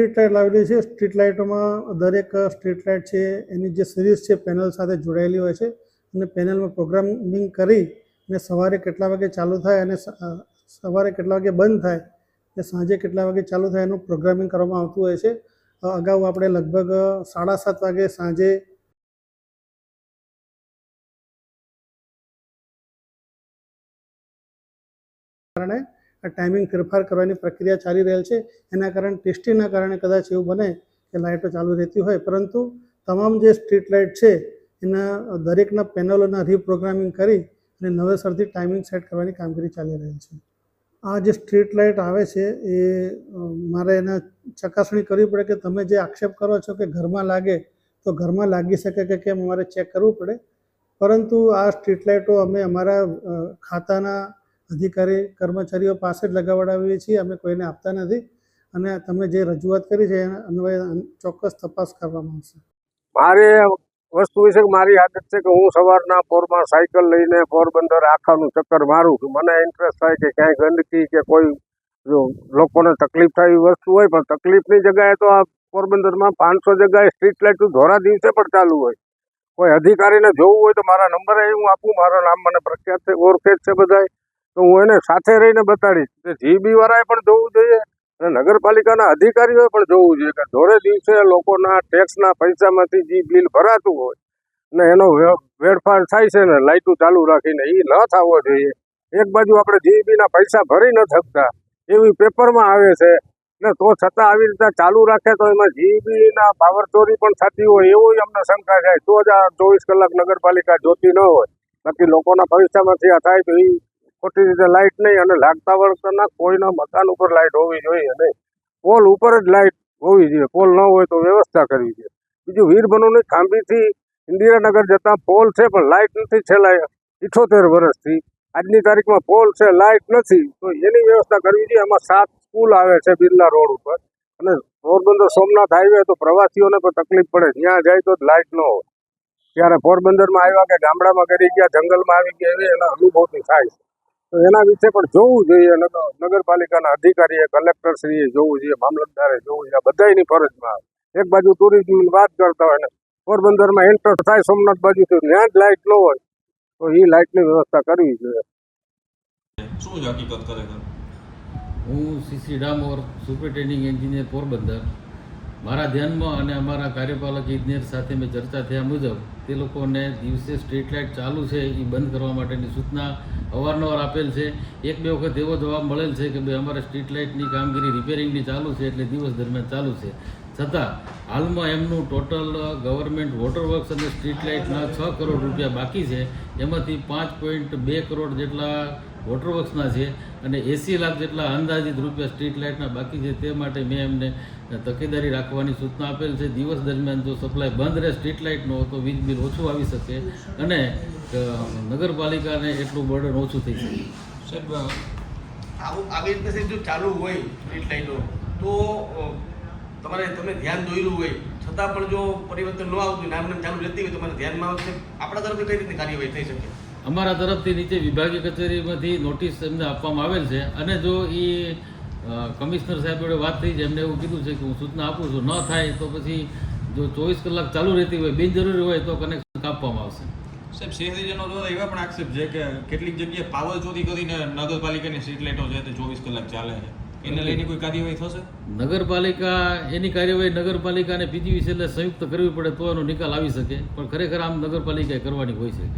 Street light લાવેલી છે. Street લાઇટોમાં દરેક street light છે, એની જે સિરીઝ છે, પેનલ સાથે જોડાયેલી હોય છે અને પેનલમાં પ્રોગ્રામિંગ કરી અને સવારે કેટલા વાગે ચાલુ થાય અને સવારે કેટલા વાગે બંધ થાય અને સાંજે કેટલા વાગે ચાલુ થાય એનું પ્રોગ્રામિંગ કરવામાં આવતું હોય છે. અગાઉ આપણે લગભગ સાડા સાત વાગે સાંજે કારણે આ ટાઈમિંગ ફેરફાર કરવાની પ્રક્રિયા ચાલી રહેલ છે. એના કારણે ટેસ્ટિંગના કારણે કદાચ એવું બને કે લાઇટો ચાલુ રહેતી હોય. પરંતુ તમામ જે સ્ટ્રીટ લાઇટ છે, એના દરેકના પેનલોના રીપ્રોગ્રામિંગ કરી અને નવેસરથી ટાઈમિંગ સેટ કરવાની કામગીરી ચાલી રહેલ છે. આ જે સ્ટ્રીટ લાઇટ આવે છે, એ મારે એના ચકાસણી કરવી પડે કે તમે જે આક્ષેપ કરો છો કે ઘરમાં લાગે, તો ઘરમાં લાગી શકે કે કેમ અમારે ચેક કરવું પડે. પરંતુ આ સ્ટ્રીટ લાઇટો અમે અમારા ખાતાના અધિકારી, કર્મચારીઓ પાસે જ લગાવડાવીએ છીએ. અમે કોઈને આપતા નથી. અને તમે જે રજૂઆત કરી છે, એના અન્વયે ચોક્કસ તપાસ કરવામાં આવશે. મારે વસ્તુ વિશે મારી આદત છે કે હું સવારના પોરમાં સાયકલ લઈને પોરબંદર આખાનું ચક્કર મારું છું. મને ઇન્ટરેસ્ટ થાય કે ક્યાંય ગંદકી કે કોઈ જો લોકોને તકલીફ થાય એવી વસ્તુ હોય, પણ તકલીફની જગ્યાએ તો આ પોરબંદરમાં પાંચસો જગ્યાએ સ્ટ્રીટ લાઇટનું ધોરા દિવસે પણ ચાલુ હોય. કોઈ અધિકારીને જોવું હોય તો મારા નંબરે હું આપું. મારું નામ મને પ્રખ્યાત છે, ઓળખે છે બધાય. તો હું એને સાથે રહીને બતાડીશ કે જીબી વાળાએ પણ જોવું જોઈએ અને નગરપાલિકાના અધિકારીઓએ પણ જોવું જોઈએ કે ધોરે દિવસે લોકોના ટેક્સના પૈસામાંથી જે બિલ ભરાતું હોય ને એનો વે- વેડફાડ થાય છે ને લાઇટું ચાલુ રાખીને એ ન થવો જોઈએ. એક બાજુ આપણે જીબીના પૈસા ભરી ન શકતા એવી પેપરમાં આવે છે ને તો છતાં આવી રીતે ચાલુ રાખે તો એમાં જીબીના પાવર ચોરી પણ થતી હોય એવું અમને શંકા થાય તો જ આ ચોવીસ કલાક નગરપાલિકા જોતી ન હોય. બાકી લોકોના પૈસામાંથી આ થાય તો એ ખોટી રીતે લાઇટ નહીં અને લાગતા વળગતાના કોઈના મકાન ઉપર લાઇટ હોવી જોઈએ નહીં. પોલ ઉપર જ લાઇટ હોવી જોઈએ. પોલ ન હોય તો વ્યવસ્થા કરવી જોઈએ. બીજું વીરબનુની ખાંભીથી ઇન્દિરાનગર જતા પોલ છે, પણ લાઇટ નથી છેલ્લા ઇઠોતેર વર્ષથી. આજની તારીખમાં પોલ છે લાઇટ નથી. તો એની વ્યવસ્થા કરવી જોઈએ. એમાં સાત સ્કૂલ આવે છે બિરલા રોડ ઉપર. અને પોરબંદર સોમનાથ હાઈવે તો પ્રવાસીઓને પણ તકલીફ પડે. ત્યાં જાય તો લાઇટ ન હોય. ત્યારે પોરબંદરમાં આવ્યા કે ગામડામાં કરી ગયા, જંગલમાં આવી ગયા, એવી એના અનુભવથી થાય છે. તો એના વિશે પણ જોવું જોઈએ. નગર નગરપાલિકાના અધિકારીએ કલેક્ટરશ્રીએ જોવું જોઈએ મામલતદારે જોવું જોઈએ. બધાની ફરજમાં. આવે એક બાજુ ટુરિઝમની વાત કરતા હોય ને પોરબંદરમાં એન્ટર થાય સોમનાથ બાજુ ત્યાં જ લાઇટ ન હોય તો એ લાઇટની વ્યવસ્થા કરવી જોઈએ. શું હકીકત ખરેખર હું CC Damor superintending engineer Porbandar. મારા ધ્યાનમાં અને અમારા કાર્યપાલક ઇજનેર સાથે મેં ચર્ચા થયા મુજબ તે લોકોને દિવસે સ્ટ્રીટ લાઇટ ચાલુ છે એ બંધ કરવા માટેની સૂચના અવારનવાર આપેલ છે. એક બે વખત એવો જવાબ મળેલ છે કે ભાઈ, અમારે સ્ટ્રીટ લાઇટની કામગીરી, રિપેરિંગની ચાલુ છે એટલે દિવસ દરમિયાન ચાલુ છે. છતાં, હાલમાં એમનું ટોટલ ગવર્મેન્ટ વોટર વર્ક્સ અને સ્ટ્રીટ લાઇટના છ કરોડ રૂપિયા બાકી છે. એમાંથી પાંચ પોઈન્ટ બે કરોડ જેટલા વોટર વર્ક્સના છે અને એંસી લાખ જેટલા અંદાજિત રૂપિયા સ્ટ્રીટ લાઇટના બાકી છે તે માટે મેં એમને તકેદારી રાખવાની સૂચના આપેલ છે. દિવસ દરમિયાન જો સપ્લાય બંધ રહે સ્ટ્રીટ લાઇટનો તો વીજ બિલ ઓછું આવી શકે અને નગરપાલિકાને એટલું બર્ડન ઓછું થઈ શકે. સાહેબ આવું આવી રીતે જો ચાલુ હોય સ્ટ્રીટ લાઇટો તો તમારે તમે ધ્યાન દોર્યું હોય. છતાં પણ જો પરિવર્તન ન આવતું હોય નામ ચાલુ રહેતી હોય તમારે ધ્યાનમાં આવશે. આપણા તરફથી કઈ રીતે કાર્યવાહી થઈ શકે? અમારા તરફથી નીચે વિભાગીય કચેરીમાંથી નોટિસ એમને આપવામાં આવેલ છે. અને જો એ કમિશનર સાહેબ જોડે વાત થઈ છે એમને એવું કીધું છે કે હું સૂચના આપું છું ન થાય તો પછી જો ચોવીસ કલાક ચાલુ રહેતી હોય બિનજરૂરી હોય તો કનેક્શન કાપવામાં આવશે. સાહેબ શહેરીજનો દ્વારા એવા પણ આક્ષેપ છે કે કેટલીક જગ્યાએ પાવર ચોરી કરીને નગરપાલિકાની સ્ટ્રીટ લાઇટો છે તે ચોવીસ કલાક ચાલે છે. એને લઈને કોઈ કાર્યવાહી થશે? નગરપાલિકા એની કાર્યવાહી નગરપાલિકા અને પીજીવીસીએલને સંયુક્ત કરવી પડે તો એનો નિકાલ આવી શકે પણ ખરેખર આમ નગરપાલિકાએ કરવાની હોય છે